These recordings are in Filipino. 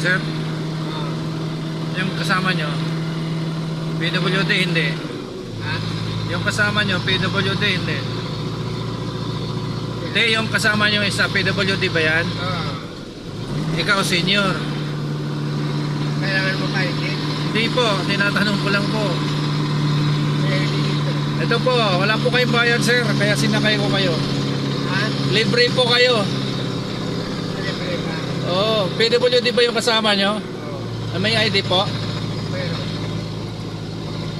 kayo, sir? Oo. Yung kasama nyo, PWD, hindi. Ha? Yung kasama nyo, PWD, hindi. Hindi, yung kasama nyo isa, PWD ba yan? Oo. Ikaw, senior. Kailangan mo kayo. Hindi po, tinatanong ko lang po. Ito po, wala po kayong bayad, sir. Kaya sinakay ko kayo. Ha? Libre po kayo. Oo, PWD ba yung kasama nyo? Oo. Ah, May ID po?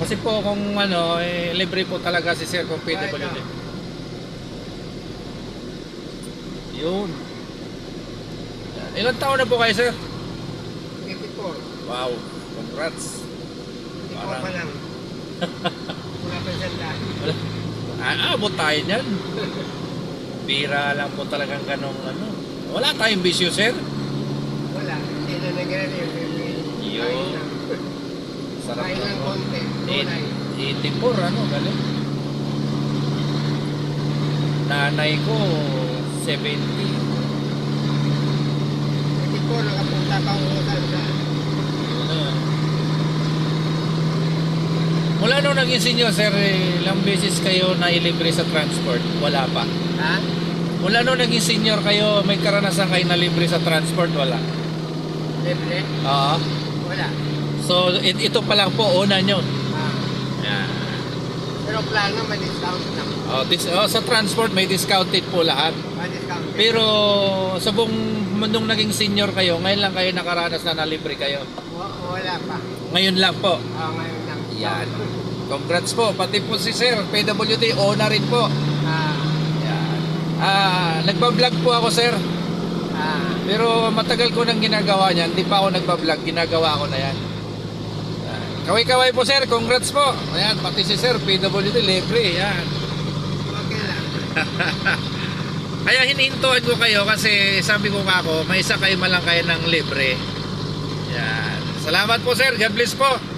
Kasi po kung ano, eh, libre po talaga si sir kung PWD. Right Yun. Yan. Ilang taon na po kayo, sir? 84. Wow, congrats. 84 pa Parang- lang. Wala pa siyang dahil. Ah, abot tayo niyan. Bira lang po talagang ganong ano. Wala tayong bisyo, sir. Nagano yun. Yun. Sarap Kain po. konti. Gulay. 84, ano, galing. Nanay ko, 70. 84, nakapunta pa ako sa sa Ano? Mula nung naging senior, sir, eh, ilang beses kayo na ilibre sa transport? Wala pa. Ha? Mula nung naging senior kayo, may karanasan kayo na libre sa transport? Wala. Libre? Oo. Wala. So, it- ito pa lang po, una nyo. Ah. Yan. Pero plano, may discount lang. Oh, dis- oh, sa transport, may discounted po lahat. May discount. Pero sa buong nung naging senior kayo, ngayon lang kayo nakaranas na nalibre kayo. Wa- Wala pa. Ngayon lang po. Ah, ngayon lang. Yan. Congrats po. Pati po si Sir, PWD, owner rin po. Ah. Yan. Ah, nagba-vlog po ako, Sir. Ah. Pero matagal ko nang ginagawa niyan. Hindi pa ako nagba-vlog, ginagawa ko na yan. Yan. Kaway-kaway po, Sir. Congrats po. Ayan, pati si Sir, PWD, libre. Yan. Okay lang. Kaya hinihintuan ko kayo kasi sabi ko nga ako, may isa kayo malang kayo ng libre. Yan. Salamat po, Sir. God bless po.